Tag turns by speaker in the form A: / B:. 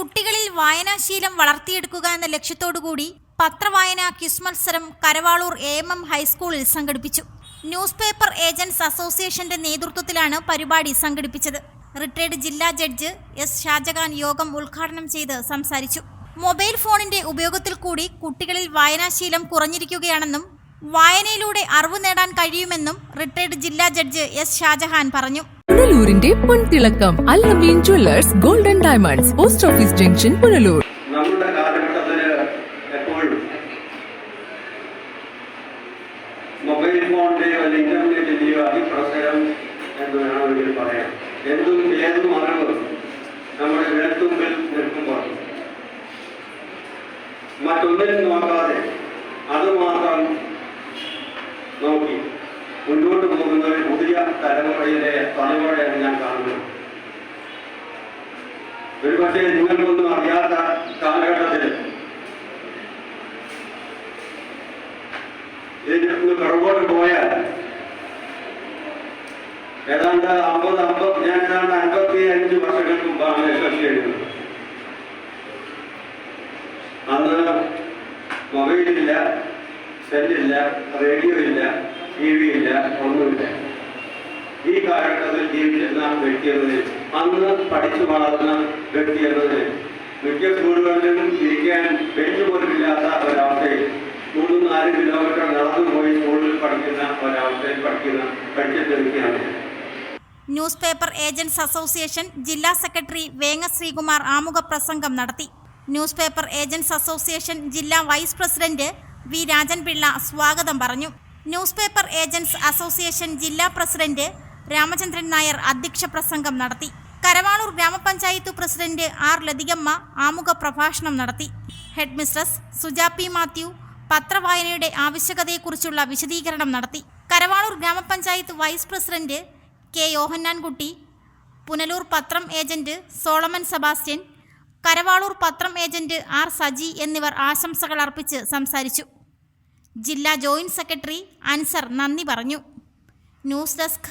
A: കുട്ടികളിൽ വായനാശീലം വളർത്തിയെടുക്കുക എന്ന ലക്ഷ്യത്തോടുകൂടി പത്രവായന ക്വിസ് മത്സരം കരവാളൂർ എ എം എം ഹൈസ്കൂളിൽ സംഘടിപ്പിച്ചു. ന്യൂസ് പേപ്പർ ഏജന്റ്സ് അസോസിയേഷന്റെ നേതൃത്വത്തിലാണ് പരിപാടി സംഘടിപ്പിച്ചത്. റിട്ടയർഡ് ജില്ലാ ജഡ്ജ് എസ് ഷാജഹാൻ യോഗം ഉദ്ഘാടനം ചെയ്ത് സംസാരിച്ചു. മൊബൈൽ ഫോണിന്റെ ഉപയോഗത്തിൽ കൂടി കുട്ടികളിൽ വായനാശീലം കുറഞ്ഞിരിക്കുകയാണെന്നും വായനയിലൂടെ അറിവ് നേടാൻ കഴിയുമെന്നും റിട്ടയർഡ് ജില്ലാ ജഡ്ജ് എസ് ഷാജഹാൻ പറഞ്ഞു.
B: പുനലൂരിന്റെ പൊൻതിളക്കം Allameen jewellers golden diamonds post office junction Punalur.
C: നമ്മുടെ എപ്പോഴും മൊബൈൽ ഫോണിന്റെയോ അല്ലെങ്കിൽ ഇന്റർനെറ്റിന്റെയോ അതിപ്രസരം എന്ന് വേണമെങ്കിൽ പറയാം. എന്തും ഏതും അറിവ് നമ്മുടെ വിരൽത്തുമ്പിൽ നിൽക്കുമ്പോൾ. മറ്റൊന്നിനും നോക്കാതെ അത് മാത്രം നോക്കി മുന്നോട്ട് തലമുറയിലെ തലമുറയാണ് ഞാൻ കാണുന്നത് ഒരുപക്ഷെ നിങ്ങൾക്കൊന്നും അറിയാത്ത കാലഘട്ടത്തിൽ ഇതിന് പുറകോട്ട് പോയാൽ ഏതാണ്ട് അമ്പത് അമ്പത് ഞാൻ ഏതാണ്ട് അൻപത്തി അഞ്ച് വർഷങ്ങൾക്ക് മുമ്പാണ് കൃഷി ചെയ്യുന്നത് അന്ന് മൊബൈലില്ല സെല്ലില്ല റേഡിയോ ഇല്ല ടി വി ഇല്ല ഒന്നുമില്ല. ജീവിച്ചിരുന്ന വ്യക്തി എന്നതിൽ അന്ന് പഠിച്ചു വളർന്ന വ്യക്തി എന്നതിൽ മിക്ക സ്കൂളുകളിലും ഇരിക്കാൻ ബെഞ്ച് പോലും ഇല്ലാത്ത ഒരവസ്ഥയിൽ മൂന്ന് നാല് കിലോമീറ്റർ നടന്നു പോയി സ്കൂളിൽ പഠിക്കുന്ന ഒരവസ്ഥയിൽ പഠിക്കുന്ന പഠിച്ചിട്ട്.
A: ന്യൂസ് പേപ്പർ ഏജന്റ്സ് അസോസിയേഷൻ ജില്ലാ സെക്രട്ടറി വേങ്ങ ശ്രീകുമാർ ആമുഖ പ്രസംഗം നടത്തി ന്യൂസ് പേപ്പർ ഏജന്റ്സ് അസോസിയേഷൻ ജില്ലാ വൈസ് പ്രസിഡന്റ് വി രാജൻപിള്ള സ്വാഗതം പറഞ്ഞു ന്യൂസ് പേപ്പർ ഏജന്റ്സ് അസോസിയേഷൻ ജില്ലാ പ്രസിഡന്റ് രാമചന്ദ്രൻ നായർ അധ്യക്ഷ പ്രസംഗം നടത്തി. കരവാളൂർ ഗ്രാമപഞ്ചായത്ത് പ്രസിഡന്റ് ആർ ലതികമ്മ ആമുഖ പ്രഭാഷണം നടത്തി. ഹെഡ് മിസ്ട്രസ് സുജാപി മാത്യു പത്രവായനയുടെ ആവശ്യകതയെക്കുറിച്ചുള്ള വിശദീകരണം നടത്തി. കരവാളൂർ ഗ്രാമപഞ്ചായത്ത് vice president K Yohannankutty Punalur പത്രം ഏജന്റ് സോളമൻ സെബാസ്റ്റ്യൻ കരവാളൂർ പത്രം ഏജന്റ് ആർ സജി എന്നിവർ ആശംസകൾ അർപ്പിച്ച് സംസാരിച്ചു. ജില്ലാ ജോയിന്റ് സെക്രട്ടറി അൻസർ നന്ദി പറഞ്ഞു. News desk